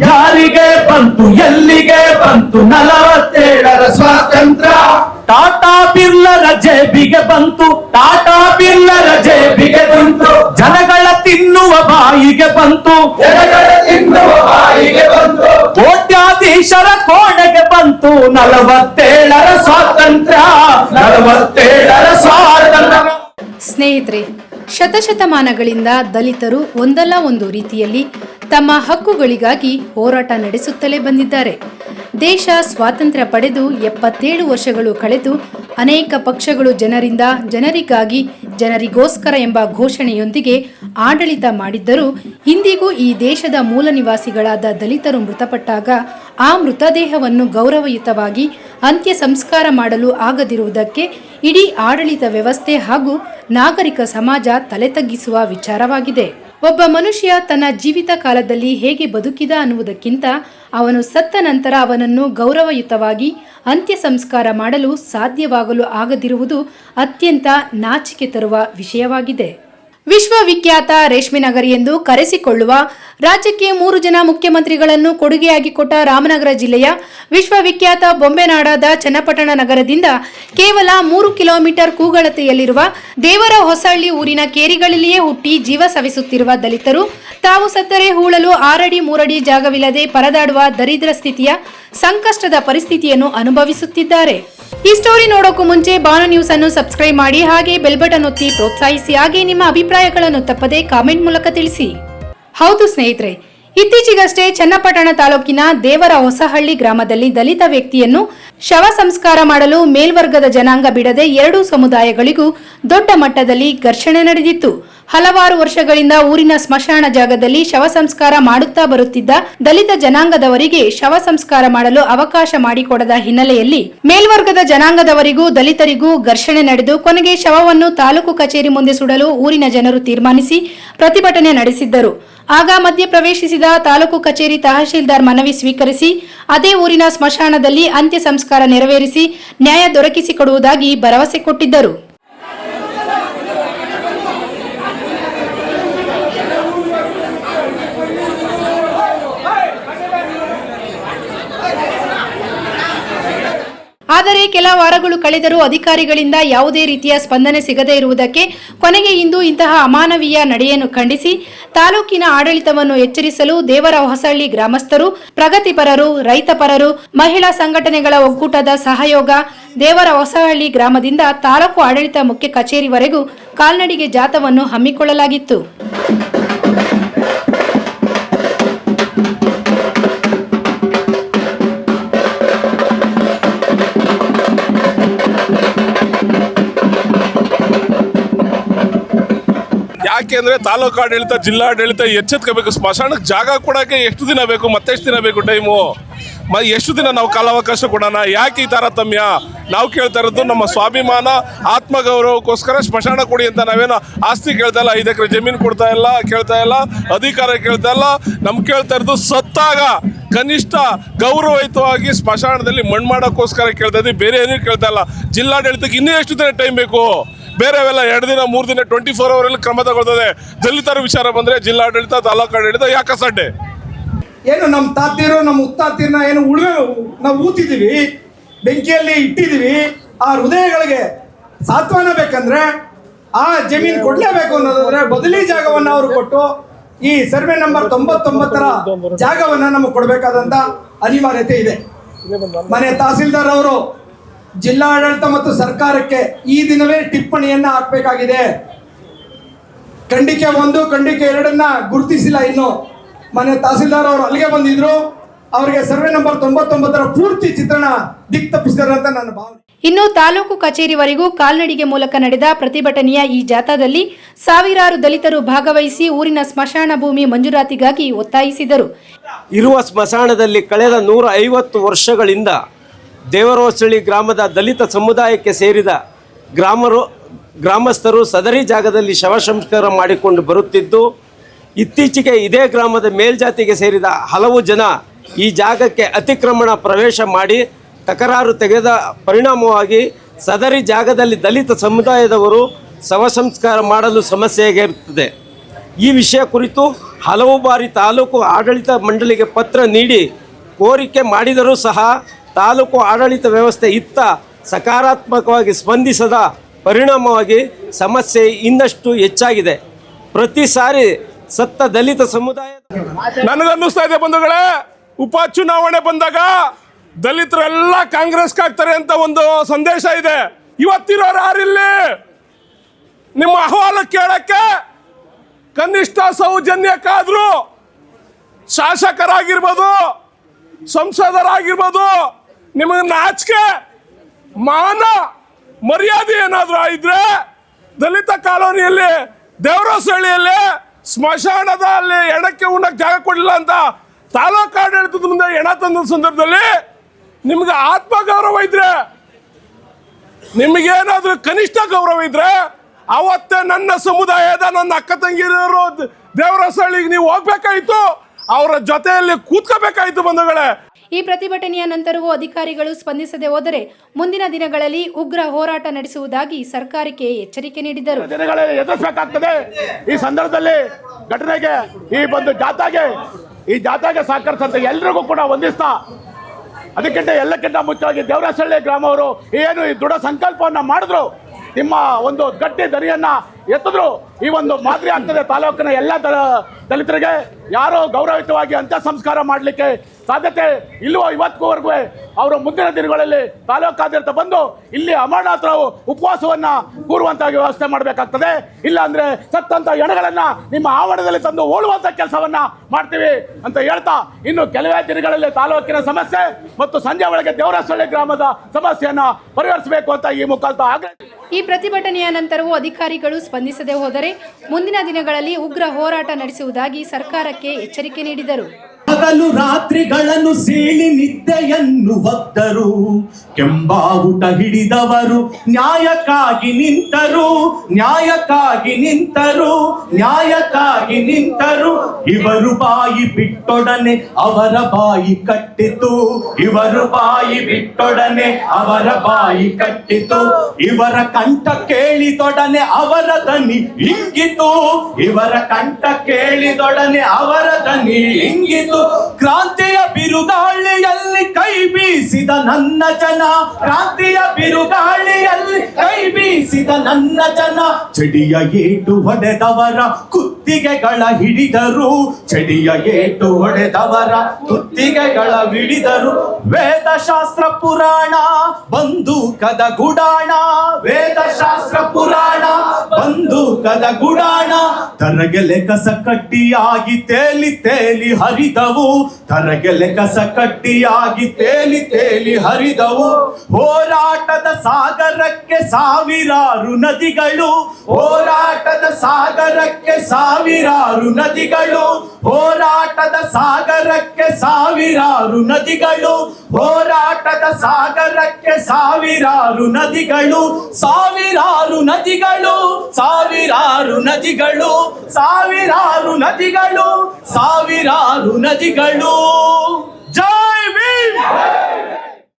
ಯಾರಿಗೆ ಬಂತು ಎಲ್ಲಿಗೆ ಬಂತು ನಲವತ್ತೇಳರ ಸ್ವಾತಂತ್ರ್ಯ. ಟಾಟಾ ಬಿರ್ಲರ ಜೇಬಿಗೆ ಬಂತು ಟಾಟಾ ಬಿರ್ಲರ ಜೇಬಿಗೆ ಬಂತು. ಜನಗಳ ತಿನ್ನುವ ಬಾಯಿಗೆ ಬಂತು. ಜನಗಳ ತಿನ್ನುವ ಬಾಯಿಗೆ ಬಂತು. ಕೋಟ್ಯಾಧೀಶರ ಕೋಣೆಗೆ ಬಂತು. ನಲವತ್ತೇಳರ ಸ್ವಾತಂತ್ರ್ಯ. ನಲವತ್ತೇಳರ ಸ್ವಾತಂತ್ರ್ಯ. ಸ್ನೇಹಿತರೆ, ಶತಶತಮಾನಗಳಿಂದ ದಲಿತರು ಒಂದಲ್ಲ ಒಂದು ರೀತಿಯಲ್ಲಿ ತಮ್ಮ ಹಕ್ಕುಗಳಿಗಾಗಿ ಹೋರಾಟ ನಡೆಸುತ್ತಲೇ ಬಂದಿದ್ದಾರೆ. ದೇಶ ಸ್ವಾತಂತ್ರ್ಯ ಪಡೆದು ಎಪ್ಪತ್ತೇಳು ವರ್ಷಗಳು ಕಳೆದು ಅನೇಕ ಪಕ್ಷಗಳು ಜನರಿಂದ ಜನರಿಗಾಗಿ ಜನರಿಗೋಸ್ಕರ ಎಂಬ ಘೋಷಣೆಯೊಂದಿಗೆ ಆಡಳಿತ ಮಾಡಿದ್ದರೂ ಇಂದಿಗೂ ಈ ದೇಶದ ಮೂಲ ನಿವಾಸಿಗಳಾದ ದಲಿತರು ಮೃತಪಟ್ಟಾಗ ಆ ಮೃತದೇಹವನ್ನು ಗೌರವಯುತವಾಗಿ ಅಂತ್ಯ ಸಂಸ್ಕಾರ ಮಾಡಲು ಆಗದಿರುವುದಕ್ಕೆ ಇಡೀ ಆಡಳಿತ ವ್ಯವಸ್ಥೆ ಹಾಗೂ ನಾಗರಿಕ ಸಮಾಜ ತಲೆ ತಗ್ಗಿಸುವ ವಿಚಾರವಾಗಿದೆ. ಒಬ್ಬ ಮನುಷ್ಯ ತನ್ನ ಜೀವಿತ ಕಾಲದಲ್ಲಿ ಹೇಗೆ ಬದುಕಿದ ಅನ್ನುವುದಕ್ಕಿಂತ ಅವನು ಸತ್ತ ನಂತರ ಅವನನ್ನು ಗೌರವಯುತವಾಗಿ ಅಂತ್ಯ ಸಂಸ್ಕಾರ ಮಾಡಲು ಸಾಧ್ಯವಾಗಲು ಆಗದಿರುವುದು ಅತ್ಯಂತ ನಾಚಿಕೆ ತರುವ ವಿಷಯವಾಗಿದೆ. ವಿಶ್ವವಿಖ್ಯಾತ ರೇಷ್ಮೆ ನಗರಿ ಎಂದು ಕರೆಸಿಕೊಳ್ಳುವ ರಾಜ್ಯಕ್ಕೆ ಮೂರು ಜನ ಮುಖ್ಯಮಂತ್ರಿಗಳನ್ನು ಕೊಡುಗೆಯಾಗಿ ಕೊಟ್ಟ ರಾಮನಗರ ಜಿಲ್ಲೆಯ ವಿಶ್ವವಿಖ್ಯಾತ ಬೊಂಬೆನಾಡಾದ ಚನ್ನಪಟ್ಟಣ ನಗರದಿಂದ ಕೇವಲ ಮೂರು ಕಿಲೋಮೀಟರ್ ಕೂಗಳತೆಯಲ್ಲಿರುವ ದೇವರ ಹೊಸಹಳ್ಳಿ ಊರಿನ ಕೇರಿಗಳಲ್ಲಿಯೇ ಹುಟ್ಟಿ ಜೀವ ಸವಿಸುತ್ತಿರುವ ದಲಿತರು ತಾವು ಸತ್ತರೆ ಹೂಳಲು ಆರಡಿ ಮೂರಡಿ ಜಾಗವಿಲ್ಲದೆ ಪರದಾಡುವ ದರಿದ್ರ ಸ್ಥಿತಿಯ ಸಂಕಷ್ಟದ ಪರಿಸ್ಥಿತಿಯನ್ನು ಅನುಭವಿಸುತ್ತಿದ್ದಾರೆ. ಈ ಸ್ಟೋರಿ ನೋಡೋಕ್ಕೂ ಮುಂಚೆ ಬಾನು ನ್ಯೂಸ್ ಅನ್ನು ಸಬ್ಸ್ಕ್ರೈಬ್ ಮಾಡಿ, ಹಾಗೆ ಬೆಲ್ ಬಟನ್ ಒತ್ತಿ ಪ್ರೋತ್ಸಾಹಿಸಿ, ಹಾಗೆ ನಿಮ್ಮ ಅಭಿಪ್ರಾಯಗಳನ್ನು ತಪ್ಪದೆ ಕಾಮೆಂಟ್ ಮೂಲಕ ತಿಳಿಸಿ. ಹೌದು ಸ್ನೇಹಿತರೆ ಇತ್ತೀಚೆಗಷ್ಟೇ ಚನ್ನಪಟ್ಟಣ ತಾಲೂಕಿನ ದೇವರ ಹೊಸಹಳ್ಳಿ ಗ್ರಾಮದಲ್ಲಿ ದಲಿತ ವ್ಯಕ್ತಿಯನ್ನು ಶವ ಸಂಸ್ಕಾರ ಮಾಡಲು ಮೇಲ್ವರ್ಗದ ಜನಾಂಗ ಬಿಡದೆ ಎರಡೂ ಸಮುದಾಯಗಳಿಗೂ ದೊಡ್ಡ ಮಟ್ಟದಲ್ಲಿ ಘರ್ಷಣೆ ನಡೆದಿತ್ತು. ಹಲವಾರು ವರ್ಷಗಳಿಂದ ಊರಿನ ಸ್ಮಶಾನ ಜಾಗದಲ್ಲಿ ಶವ ಸಂಸ್ಕಾರ ಮಾಡುತ್ತಾ ಬರುತ್ತಿದ್ದ ದಲಿತ ಜನಾಂಗದವರಿಗೆ ಶವ ಸಂಸ್ಕಾರ ಮಾಡಲು ಅವಕಾಶ ಮಾಡಿಕೊಡದ ಹಿನ್ನೆಲೆಯಲ್ಲಿ ಮೇಲ್ವರ್ಗದ ಜನಾಂಗದವರಿಗೂ ದಲಿತರಿಗೂ ಘರ್ಷಣೆ ನಡೆದು ಕೊನೆಗೆ ಶವವನ್ನು ತಾಲೂಕು ಕಚೇರಿ ಮುಂದೆ ಸುಡಲು ಊರಿನ ಜನರು ತೀರ್ಮಾನಿಸಿ ಪ್ರತಿಭಟನೆ ನಡೆಸಿದ್ದರು. ಆಗ ಮಧ್ಯ ಪ್ರವೇಶಿಸಿದ ತಾಲೂಕು ಕಚೇರಿ ತಹಶೀಲ್ದಾರ್ ಮನವಿ ಸ್ವೀಕರಿಸಿ, ಅದೇ ಊರಿನ ಸ್ಮಶಾನದಲ್ಲಿ ಅಂತ್ಯ ಸಂಸ್ಕಾರ ನೆರವೇರಿಸಿ ನ್ಯಾಯ ದೊರಕಿಸಿಕೊಡುವುದಾಗಿ ಭರವಸೆ ಕೊಟ್ಟಿದ್ದರು. ವಾರಗಳು ಕಳೆದರೂ ಅಧಿಕಾರಿಗಳಿಂದ ಯಾವುದೇ ರೀತಿಯ ಸ್ಪಂದನೆ ಸಿಗದೇ ಇರುವುದಕ್ಕೆ ಕೊನೆಗೆ ಇಂದು ಇಂತಹ ಅಮಾನವೀಯ ನಡೆಯನ್ನು ಖಂಡಿಸಿ ತಾಲೂಕಿನ ಆಡಳಿತವನ್ನು ಎಚ್ಚರಿಸಲು ದೇವರ ಹೊಸಹಳ್ಳಿ ಗ್ರಾಮಸ್ಥರು, ಪ್ರಗತಿಪರರು, ರೈತಪರರು, ಮಹಿಳಾ ಸಂಘಟನೆಗಳ ಒಕ್ಕೂಟದ ಸಹಯೋಗ ದೇವರ ಹೊಸಹಳ್ಳಿ ಗ್ರಾಮದಿಂದ ತಾಲೂಕು ಆಡಳಿತ ಮುಖ್ಯ ಕಚೇರಿವರೆಗೂ ಕಾಲ್ನಡಿಗೆ ಜಾಥವನ್ನು ಹಮ್ಮಿಕೊಳ್ಳಲಾಗಿತ್ತು. ಯಾಕೆಂದ್ರೆ ತಾಲೂಕು ಆಡಳಿತ ಜಿಲ್ಲಾಡಳಿತ ಎಚ್ಚೆತ್ಕೋಬೇಕು ಸ್ಮಶಾನಕ್ಕೆ ಜಾಗ ಕೊಡಕ್ಕೆ ಎಷ್ಟು ದಿನ ಬೇಕು? ಮತ್ತೆಷ್ಟು ದಿನ ಬೇಕು ಟೈಮು? ಮ ಎಷ್ಟು ದಿನ ನಾವು ಕಾಲಾವಕಾಶ ಕೊಡೋಣ? ಯಾಕೆ ಈ ತಾರತಮ್ಯ ನಾವು ಕೇಳ್ತಾ ಇರೋದು ನಮ್ಮ ಸ್ವಾಭಿಮಾನ, ಆತ್ಮಗೌರವಕ್ಕೋಸ್ಕರ ಸ್ಮಶಾನ ಕೊಡಿ ಅಂತ ನಾವೇನು ಆಸ್ತಿ ಕೇಳ್ತಾ ಇಲ್ಲ. ಐದು ಎಕರೆ ಜಮೀನು ಕೊಡ್ತಾ ಇಲ್ಲ, ಕೇಳ್ತಾ ಇಲ್ಲ, ಅಧಿಕಾರ ಕೇಳ್ತಾ ಇಲ್ಲ. ನಮ್ಗೆ ಕೇಳ್ತಾ ಇರೋದು ಸತ್ತಾಗ ಕನಿಷ್ಠ ಗೌರವಯುತವಾಗಿ ಸ್ಮಶಾನದಲ್ಲಿ ಮಣ್ಣು ಮಾಡೋಕ್ಕೋಸ್ಕರ ಕೇಳ್ತಾ ಇದ್ದೀವಿ. ಬೇರೆ ಏನೂ ಕೇಳ್ತಾ ಇಲ್ಲ. ಜಿಲ್ಲಾಡಳಿತಕ್ಕೆ ಇನ್ನೂ ಎಷ್ಟು ದಿನ ಟೈಮ್ ಬೇಕು? ಬೇರೆವೆಲ್ಲ ಎರಡು ದಿನ, ಮೂರು ದಿನ ಟ್ವೆಂಟಿ ಫೋರ್ ಅವರಲ್ಲಿ ಕ್ರಮ ತಗೊಳ್ತದೆ. ದಲಿತರ ವಿಚಾರ ಬಂದರೆ ಜಿಲ್ಲಾಡಳಿತ ತಾಲೂಕು ಆಡಳಿತ ಯಾಕಸಡ್ಡೆ ಏನು ನಮ್ಮ ತಾತಿರು ನಮ್ಮ ಮುತ್ತಾತಿರ್ನ ಏನು ಉಳಿವೆ, ನಾವು ಊತಿದ್ದೀವಿ ಬೆಂಕಿಯಲ್ಲಿ ಇಟ್ಟಿದ್ದೀವಿ ಆ ಹೃದಯಗಳಿಗೆ ಸಾತ್ವನ ಬೇಕಂದ್ರೆ, ಆ ಜಮೀನು ಕೊಡ್ಲೇಬೇಕು ಅನ್ನೋದಾದ್ರೆ ಬದಲಿ ಜಾಗವನ್ನು ಅವರು ಕೊಟ್ಟು, ಈ ಸರ್ವೆ ನಂಬರ್ ತೊಂಬತ್ತೊಂಬತ್ತರ ಜಾಗವನ್ನ ನಮಗೆ ಕೊಡಬೇಕಾದಂತ ಅನಿವಾರ್ಯತೆ ಇದೆ. ಮನೆ ತಹಸೀಲ್ದಾರ್ ಅವರು ಜಿಲ್ಲಾಡಳಿತ ಮತ್ತು ಸರ್ಕಾರಕ್ಕೆ ಈ ದಿನವೇ ಟಿಪ್ಪಣಿಯನ್ನು ಹಾಕಬೇಕಾಗಿದೆ. ಖಂಡಿಕೆ ಒಂದು ಖಂಡಿಕೆ ಎರಡನ್ನ ಗುರುತಿಸಿಲ್ಲ ಇನ್ನು. ಮನೆ ತಹಸೀಲ್ದಾರ್ ಅವರು ಅಲ್ಲಿಗೆ ಬಂದಿದ್ರು. ಅವರಿಗೆ ಸರ್ವೆ ನಂಬರ್ ತೊಂಬತ್ತೊಂಬತ್ತರ ಪೂರ್ತಿ ಚಿತ್ರಣ ದಿಕ್ ತಪ್ಪಿಸಿದಾರೆ ಅಂತ ನನ್ನ ಭಾವನೆ. ಇನ್ನು ತಾಲೂಕು ಕಚೇರಿವರೆಗೂ ಕಾಲ್ನಡಿಗೆ ಮೂಲಕ ನಡೆದ ಪ್ರತಿಭಟನೆಯ ಈ ಜಾಥಾದಲ್ಲಿ ಸಾವಿರಾರು ದಲಿತರು ಭಾಗವಹಿಸಿ ಊರಿನ ಸ್ಮಶಾನ ಭೂಮಿ ಮಂಜೂರಾತಿಗಾಗಿ ಒತ್ತಾಯಿಸಿದರು. ಇರುವ ಸ್ಮಶಾನದಲ್ಲಿ ಕಳೆದ ನೂರ ಐವತ್ತು ವರ್ಷಗಳಿಂದ ದೇವರೋಸಳ್ಳಿ ಗ್ರಾಮದ ದಲಿತ ಸಮುದಾಯಕ್ಕೆ ಸೇರಿದ ಗ್ರಾಮರು, ಗ್ರಾಮಸ್ಥರು ಸದರಿ ಜಾಗದಲ್ಲಿ ಶವ ಸಂಸ್ಕಾರ ಮಾಡಿಕೊಂಡು ಬರುತ್ತಿದ್ದು, ಇತ್ತೀಚೆಗೆ ಇದೇ ಗ್ರಾಮದ ಮೇಲ್ಜಾತಿಗೆ ಸೇರಿದ ಹಲವು ಜನ ಈ ಜಾಗಕ್ಕೆ ಅತಿಕ್ರಮಣ ಪ್ರವೇಶ ಮಾಡಿ ತಕರಾರು ತೆಗೆದ ಪರಿಣಾಮವಾಗಿ ಸದರಿ ಜಾಗದಲ್ಲಿ ದಲಿತ ಸಮುದಾಯದವರು ಶವ ಸಂಸ್ಕಾರ ಮಾಡಲು ಸಮಸ್ಯೆಯಾಗಿರುತ್ತದೆ. ಈ ವಿಷಯ ಕುರಿತು ಹಲವು ಬಾರಿ ತಾಲೂಕು ಆಡಳಿತ ಮಂಡಳಿಗೆ ಪತ್ರ ನೀಡಿ ಕೋರಿಕೆ ಮಾಡಿದರೂ ಸಹ ತಾಲೂಕು ಆಡಳಿತ ವ್ಯವಸ್ಥೆ ಇತ್ತ ಸಕಾರಾತ್ಮಕವಾಗಿ ಸ್ಪಂದಿಸದ ಪರಿಣಾಮವಾಗಿ ಸಮಸ್ಯೆ ಇನ್ನಷ್ಟು ಹೆಚ್ಚಾಗಿದೆ. ಪ್ರತಿ ಸಾರಿ ಸತ್ತ ದಲಿತ ಸಮುದಾಯ ನನಗನ್ನಿಸ್ತಾ ಇದೆ ಬಂಧುಗಳೇ, ಉಪಚುನಾವಣೆ ಬಂದಾಗ ದಲಿತರೆಲ್ಲ ಕಾಂಗ್ರೆಸ್ಗೆ ಹಾಕ್ತಾರೆ ಅಂತ ಒಂದು ಸಂದೇಶ ಇದೆ. ಇವತ್ತಿರೋರು ಯಾರಿಲ್ಲಿ? ನಿಮ್ಮ ಅಹವಾಲು ಕೇಳಕ್ಕೆ ಕನಿಷ್ಠ ಸೌಜನ್ಯಕ್ಕಾದ್ರೂ ಶಾಸಕರಾಗಿರ್ಬೋದು, ಸಂಸದರಾಗಿರ್ಬೋದು ನಿಮಗೆ ನಾಚಿಕೆ, ಮಾನ, ಮರ್ಯಾದೆ ಏನಾದರೂ ಇದ್ರೆ ದಲಿತ ಕಾಲೋನಿಯಲ್ಲಿ ದೇವರಸಳ್ಳಿಯಲ್ಲಿ ಸ್ಮಶಾನದಲ್ಲಿ ಎಣಕ್ಕೆ ಉಣ್ಣಕ್ಕೆ ಜಾಗ ಕೊಡಲಿಲ್ಲ ಅಂತ ತಾಲೂಕು ಆಡಳಿತದ ಮುಂದೆ ಎಣ ತಂದ ಸಂದರ್ಭದಲ್ಲಿ ನಿಮ್ಗೆ ಆತ್ಮಗೌರವ ಇದ್ರೆ ನಿಮಗೇನಾದರೂ ಕನಿಷ್ಠ ಗೌರವ ಇದ್ರೆ, ಅವತ್ತೇ ನನ್ನ ಸಮುದಾಯದ ನನ್ನ ಅಕ್ಕ ತಂಗಿರೋ ದೇವರಸಳ್ಳಿಗೆ ನೀವು ಹೋಗ್ಬೇಕಾಯ್ತು, ಅವರ ಜೊತೆಯಲ್ಲಿ ಕೂತ್ಕೋಬೇಕಾಯ್ತು ಬಂಧುಗಳೇ. ಈ ಪ್ರತಿಭಟನೆಯ ನಂತರವೂ ಅಧಿಕಾರಿಗಳು ಸ್ಪಂದಿಸದೆ ಹೋದರೆ ಮುಂದಿನ ದಿನಗಳಲ್ಲಿ ಉಗ್ರ ಹೋರಾಟ ನಡೆಸುವುದಾಗಿ ಸರ್ಕಾರಕ್ಕೆ ಎಚ್ಚರಿಕೆ ನೀಡಿದರು. ಈ ಸಂದರ್ಭದಲ್ಲಿ ಘಟನೆಗೆ ಈ ಒಂದು ಜಾಥಾಗೆ, ಈ ಜಾಥಾಗೆ ಸಹಕರಿಸಂತ ಎಲ್ರಿಗೂ ಕೂಡ ವಂದಿಸ್ತಾ, ಅದಕ್ಕಿಂತ ಎಲ್ಲಕ್ಕಿಂತ ಮುಖ್ಯವಾಗಿ ದೇವರಾಸಳ್ಳಿ ಗ್ರಾಮವರು ಏನು ಈ ದೃಢ ಸಂಕಲ್ಪವನ್ನು ಮಾಡಿದ್ರು, ನಿಮ್ಮ ಒಂದು ಗಟ್ಟಿ ದನಿಯನ್ನ ಎತ್ತಿದ್ರು. ಈ ಒಂದು ಮಾದರಿ ಆಗ್ತದೆ ತಾಲೂಕಿನ ಎಲ್ಲ ದಲಿತರಿಗೆ. ಯಾರೋ ಗೌರವಯುತವಾಗಿ ಅಂತ್ಯ ಸಂಸ್ಕಾರ ಮಾಡಲಿಕ್ಕೆ ಸಾಧ್ಯತೆ ಇಲ್ಲವೋ ಇವತ್ತಿಗೂವರೆಗೂ ಅವರು ಮುಂದಿನ ದಿನಗಳಲ್ಲಿ ತಾಲೂಕಾದ್ಯಂತ ಬಂದು ಇಲ್ಲಿ ಅಮರನಾಥರು ಉಪವಾಸವನ್ನ ಕೂರುವಂಥ ವ್ಯವಸ್ಥೆ ಮಾಡಬೇಕಾಗ್ತದೆ. ಇಲ್ಲ ಅಂದ್ರೆ ಸತ್ತಂತ ಎಣಗಳನ್ನ ನಿಮ್ಮ ಆವರಣದಲ್ಲಿ ತಂದು ಓಡುವಂತ ಕೆಲಸವನ್ನ ಮಾಡ್ತೀವಿ ಅಂತ ಹೇಳ್ತಾ ಇನ್ನು ಕೆಲವೇ ದಿನಗಳಲ್ಲಿ ತಾಲೂಕಿನ ಸಮಸ್ಯೆ ಮತ್ತು ಸಂಜೆ ಒಳಗೆ ದೇವರಸಳ್ಳಿ ಗ್ರಾಮದ ಸಮಸ್ಯೆಯನ್ನು ಪರಿಹರಿಸಬೇಕು ಅಂತ ಈ ಮುಖಾಂತರ ಈ ಪ್ರತಿಭಟನೆಯ ನಂತರವೂ ಅಧಿಕಾರಿಗಳು ಸ್ಪಂದಿಸದೆ ಹೋದರೆ ಮುಂದಿನ ದಿನಗಳಲ್ಲಿ ಉಗ್ರ ಹೋರಾಟ ನಡೆಸುವುದಾಗಿ ಸರ್ಕಾರಕ್ಕೆ ಎಚ್ಚರಿಕೆ ನೀಡಿದರು. ಹಗಲು ರಾತ್ರಿಗಳನ್ನು ಸೀಳಿ ನಿದ್ದೆಯನ್ನು ಹೊತ್ತರು. ಕೆಂಬಾವುಟ ಹಿಡಿದವರು ನ್ಯಾಯಕ್ಕಾಗಿ ನಿಂತರು. ನ್ಯಾಯಕ್ಕಾಗಿ ನಿಂತರು. ನ್ಯಾಯಕ್ಕಾಗಿ ನಿಂತರು. ಇವರು ಬಾಯಿ ಬಿಟ್ಟೊಡನೆ ಅವರ ಬಾಯಿ ಕಟ್ಟಿತು. ಇವರು ಬಾಯಿ ಬಿಟ್ಟೊಡನೆ ಅವರ ಬಾಯಿ ಕಟ್ಟಿತು. ಇವರ ಕಂಠ ಕೇಳಿದೊಡನೆ ಅವರ ದನಿ ಇಂಗಿತು. ಇವರ ಕಂಠ ಕೇಳಿದೊಡನೆ ಅವರ ದನಿ ಇಂಗಿತು. ಕ್ರಾಂತಿಯ ಬಿರುಗಾಳಿಯಲ್ಲಿ ಕೈ ಬೀಸಿದ ನನ್ನ ಜನ, ಕ್ರಾಂತಿಯ ಬಿರುಗಾಳಿಯಲ್ಲಿ ಕೈ ಬೀಸಿದ ನನ್ನ ಜನ. ಚಡಿಯ ಏಟು ಹೊಡೆದವರ ಕುತ್ತಿಗೆಗಳ ಹಿಡಿದರು. ಚಡಿಯ ಏಟು ಹೊಡೆದವರ ಕುತ್ತಿಗೆಗಳ ಹಿಡಿದರು. ವೇದಶಾಸ್ತ್ರ ಪುರಾಣ, ಬಂದೂಕದ ಗುಡಾಣ. ವೇದಶಾಸ್ತ್ರ ಪುರಾಣ, ಬಂದೂಕದ ಗುಡಾಣ. ತರಗೆಲೆ ಕಸ ಕಟ್ಟಿಯಾಗಿ ತೇಲಿ ತೇಲಿ ಹರಿದವು. ತರಗೆಲೆ ಕಸ ಕಟ್ಟಿಯಾಗಿ ತೇಲಿ ತೇಲಿ ಹರಿದವು. ಹೋರಾಟದ ಸಾಗರಕ್ಕೆ ಸಾವಿರಾರು ನದಿಗಳು, ಹೋರಾಟದ ಸಾಗರಕ್ಕೆ ಸಾವಿರಾರು ನದಿಗಳು, ಹೋರಾಟದ ಸಾಗರಕ್ಕೆ ಸಾವಿರಾರು ನದಿಗಳು ಹೋರಾಟದ ಸಾಗರಕ್ಕೆ ಸಾವಿರಾರು ನದಿಗಳು ಸಾವಿರಾರು ನದಿಗಳು ಸಾವಿರಾರು ನದಿಗಳು ಸಾವಿರಾರು ನದಿಗಳು ಸಾವಿರಾರು ನದಿಗಳು. ಜೈ ಭೀಮ್!